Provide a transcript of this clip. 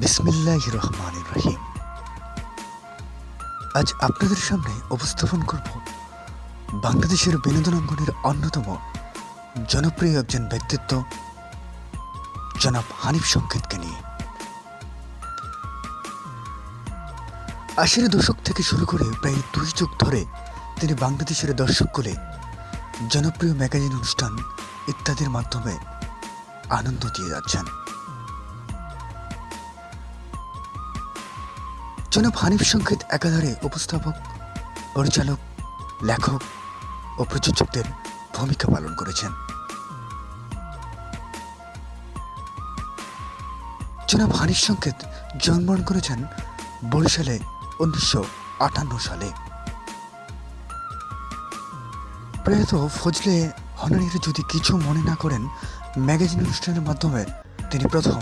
বিসমিল্লাহ রহমান রহিম। আজ আপনাদের সামনে উপস্থাপন করব বাংলাদেশের বিনোদন অঙ্গনের অন্যতম জনপ্রিয় একজন ব্যক্তিত্ব, জনাব হানিফ সংকেতকে নিয়ে। আশির দশক থেকে শুরু করে প্রায় দুই যুগ ধরে তিনি বাংলাদেশের দর্শককুলে জনপ্রিয় ম্যাগাজিন অনুষ্ঠান ইত্যাদির মাধ্যমে আনন্দ দিয়ে যাচ্ছেন। জনাব হানিফ সংকেত একাধারে উপস্থাপক, পরিচালক, লেখক ও প্রযোজকদের ভূমিকা পালন করেছেন। জনাব হানিফ সংকেত জন্মগ্রহণ করেছেন বরিশালে উনিশশো আটান্ন সালে। প্রয়াত ফজলে হনানির যদি কিছু মনে না করেন, ম্যাগাজিন অনুষ্ঠানের মাধ্যমে তিনি প্রথম